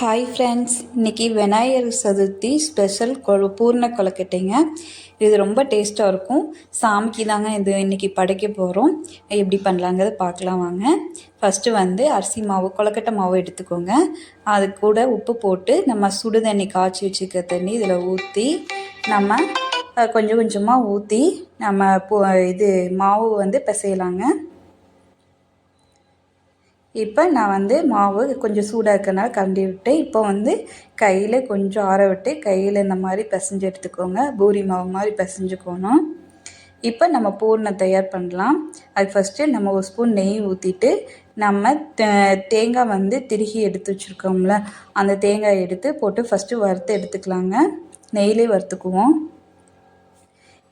Hi friends இன்றைக்கி Vinayagar Chaturthi special கொ பூர்ண கொலக்கட்டைங்க இது ரொம்ப டேஸ்ட்டாக இருக்கும். சாமிக்கு தாங்க இது இன்றைக்கி படைக்க போகிறோம் எப்படி பண்ணலாங்கிறத பார்க்கலாம் வாங்க. ஃபஸ்ட்டு வந்து அரிசி மாவு கொலக்கட்டை மாவு எடுத்துக்கோங்க. அது கூட உப்பு போட்டு நம்ம சுடு தண்ணி காய்ச்சி வச்சுக்க தண்ணி இதில் ஊற்றி நம்ம கொஞ்சம் கொஞ்சமாக ஊற்றி நம்ம இது மாவு வந்து பிசையலாங்க. இப்போ நான் வந்து மாவு கொஞ்சம் சூடாக இருக்கனால கண்டி விட்டு இப்போ வந்து கையில் கொஞ்சம் ஆற விட்டு கையில் இந்த மாதிரி பிசைஞ்சு எடுத்துக்கோங்க. பூரி மாவு மாதிரி பிசைஞ்சுக்கணும். இப்போ நம்ம பூர்ணை தயார் பண்ணலாம். அது ஃபஸ்ட்டு நம்ம ஒரு ஸ்பூன் நெய் ஊற்றிட்டு நம்ம தேங்காய் வந்து திருகி எடுத்து வச்சுருக்கோம்ல அந்த தேங்காய் எடுத்து போட்டு ஃபஸ்ட்டு வறுத்து எடுத்துக்கலாங்க. நெய்லே வறுத்துக்குவோம்.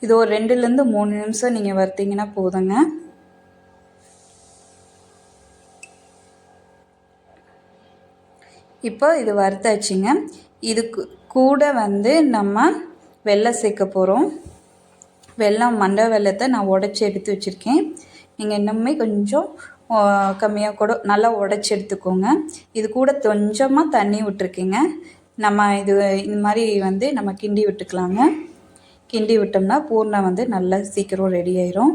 இது ஒரு ரெண்டுலேருந்து மூணு நிமிஷம் நீங்கள் வறுத்தீங்கன்னா போதுங்க. இப்போ இது வறுத்தாச்சுங்க. இதுக்கு கூட வந்து நம்ம வெள்ளம் சேர்க்க போகிறோம் வெள்ளம் மண்டை வெள்ளத்தை நான் உடச்சி எடுத்து வச்சுருக்கேன். நீங்கள் இன்னுமே கொஞ்சம் கம்மியாக கூட நல்லா உடச்சி எடுத்துக்கோங்க. இது கூட கொஞ்சமாக தண்ணி விட்டுருக்கீங்க. நம்ம இது இந்த மாதிரி வந்து நம்ம கிண்டி விட்டுக்கலாங்க. கிண்டி விட்டோம்னா பூர்ணம் வந்து நல்லா சீக்கிரம் ரெடி ஆயிரும்.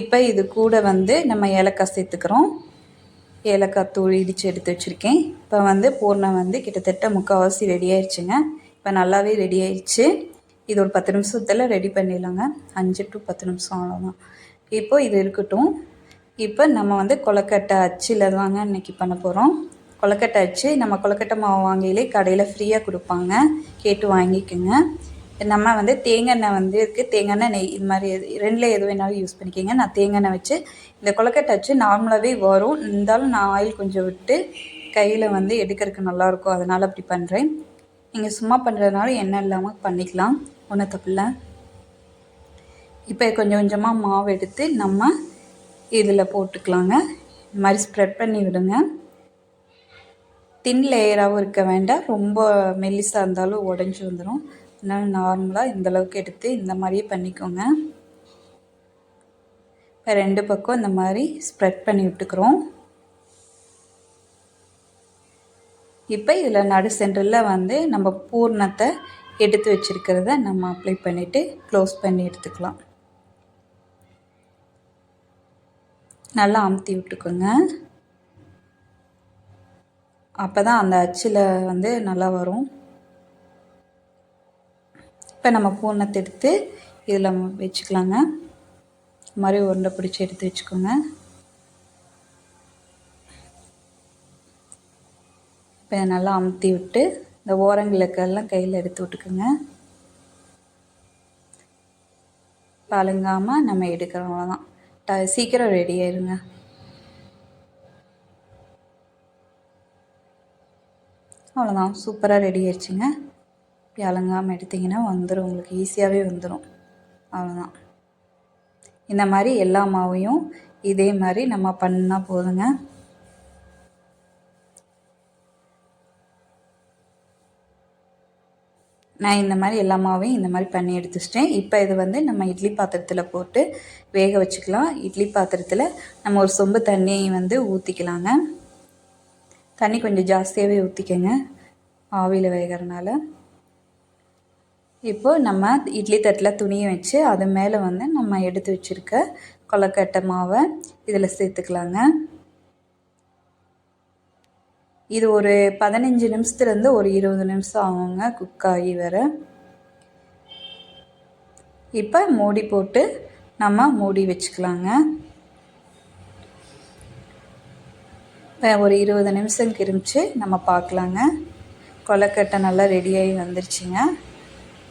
இப்போ இது கூட வந்து நம்ம ஏலக்காய் சேர்த்துக்கிறோம். ஏலக்காய் தூள் இடித்து எடுத்து வச்சுருக்கேன். இப்போ வந்து பூர்ணம் வந்து கிட்டத்தட்ட முக்கால்வாசி ரெடி ஆயிடுச்சுங்க இப்போ நல்லாவே ரெடி ஆயிடுச்சு இது ஒரு பத்து நிமிஷத்தில் ரெடி பண்ணிடலாங்க. அஞ்சு டு பத்து நிமிஷம் அவ்வளோதான் இப்போது இது இருக்கட்டும். இப்போ நம்ம வந்து கொலக்கட்டை அச்சில் தாங்க இன்றைக்கி பண்ண போகிறோம் கொலக்கட்டை அச்சு நம்ம கொலக்கட்டை மாவு வாங்கியிலே கடையில் ஃப்ரீயாக கொடுப்பாங்க. கேட்டு வாங்கிக்கோங்க. நம்ம வந்து தேங்காய் எண்ணெய் வந்து இருக்குது தேங்காய் எண்ணெய் நெய் இது மாதிரி எது ரெண்டில் எது வேணாலும் யூஸ் பண்ணிக்கோங்க. நான் தேங்காய் எண்ணெய் வச்சு இந்த கொலக்கட்டை வச்சு நார்மலாகவே வரும் இருந்தாலும் நான் ஆயில் கொஞ்சம் விட்டு கையில் வந்து எடுக்கிறதுக்கு நல்லாயிருக்கும் அதனால் அப்படி பண்ணுறேன் நீங்கள் சும்மா பண்ணுறதுனால எண்ணெய் இல்லாமல் பண்ணிக்கலாம். ஒன்றும் தப்பில்லை இப்போ கொஞ்சம் கொஞ்சமாக மாவு எடுத்து நம்ம இதில் போட்டுக்கலாங்க. இந்த மாதிரி ஸ்ப்ரெட் பண்ணி விடுங்க. தின் லேயராகவும் இருக்க வேண்டாம். ரொம்ப மெல்லிசாக இருந்தாலும் உடஞ்சி வந்துடும் அதனால் நார்மலாக இந்தளவுக்கு எடுத்து இந்த மாதிரியே பண்ணிக்கோங்க. இப்போ ரெண்டு பக்கம் இந்த மாதிரி ஸ்ப்ரெட் பண்ணி விட்டுக்கிறோம். இப்போ இதில் நடு சென்டரில் வந்து நம்ம பூர்ணத்தை எடுத்து வச்சுருக்கிறத நம்ம அப்ளை பண்ணிவிட்டு க்ளோஸ் பண்ணி எடுத்துக்கலாம். நல்லா அமுத்தி விட்டுக்கோங்க. அப்போ தான் அந்த அச்சில் வந்து நல்லா வரும். நம்ம பூர்ணத்தை எடுத்து இதில் வச்சுக்கலாங்க. இது மாதிரி உருண்டை பிடிச்சி எடுத்து வச்சுக்கோங்க. இப்போ நல்லா அமுத்தி விட்டு இந்த ஓரங்களுக்கெல்லாம் கையில் எடுத்து விட்டுக்குங்க. பழுங்காமல் நம்ம எடுக்கிறோம் அவ்வளோதான். ட சீக்கிரம் ரெடி ஆயிருங்க. அவ்வளோதான். சூப்பராக ரெடி ஆயிடுச்சுங்க. இப்படி அலங்காமல் எடுத்திங்கன்னா வந்துடும் உங்களுக்கு ஈஸியாகவே வந்துடும் அவ்வளோதான் இந்த மாதிரி எல்லா மாவையும் இதே மாதிரி நம்ம பண்ணால் போதுங்க. நான் இந்த மாதிரி எல்லா மாவையும் இந்த மாதிரி பண்ணி எடுத்துச்சிட்டேன். இப்போ இது வந்து நம்ம இட்லி பாத்திரத்தில் போட்டு வேக வச்சுக்கலாம். இட்லி பாத்திரத்தில் நம்ம ஒரு சொம்பு தண்ணி வந்து ஊற்றிக்கலாங்க தண்ணி கொஞ்சம் ஜாஸ்தியாகவே ஊற்றிக்கங்க ஆவியில் வேகிறனால. இப்போது நம்ம இட்லி தட்டில் துணியை வச்சு அது மேலே வந்து நம்ம எடுத்து வச்சுருக்க கொலக்கட்டை மாவை இதில் சேர்த்துக்கலாங்க. இது ஒரு பதினஞ்சு நிமிஷத்துலேருந்து ஒரு இருபது நிமிஷம் ஆகுங்க குக் ஆகி வர. இப்போ மூடி போட்டு நம்ம மூடி வச்சுக்கலாங்க. இப்போ ஒரு இருபது நிமிஷம் கிரிமிச்சு நம்ம பார்க்கலாங்க. கொலக்கட்டை நல்லா ரெடியாகி வந்துருச்சுங்க.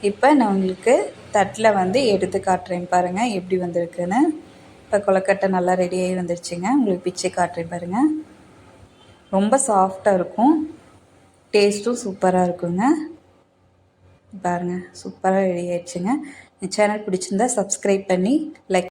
இப்போ நான் உங்களுக்கு தட்டில் வந்து எடுத்து காட்டுறேன் பாருங்கள் எப்படி வந்திருக்குன்னு. இப்போ கொலக்கட்டை நல்லா ரெடியாகி வந்துருச்சுங்க. உங்களுக்கு பிச்சை காட்டுறேன் பாருங்கள் ரொம்ப சாஃப்டாக இருக்கும். டேஸ்ட்டும் சூப்பராக இருக்குங்க. பாருங்கள் சூப்பராக ரெடி ஆயிடுச்சுங்க. இந்த சேனல் பிடிச்சிருந்தா சப்ஸ்கிரைப் பண்ணி லைக்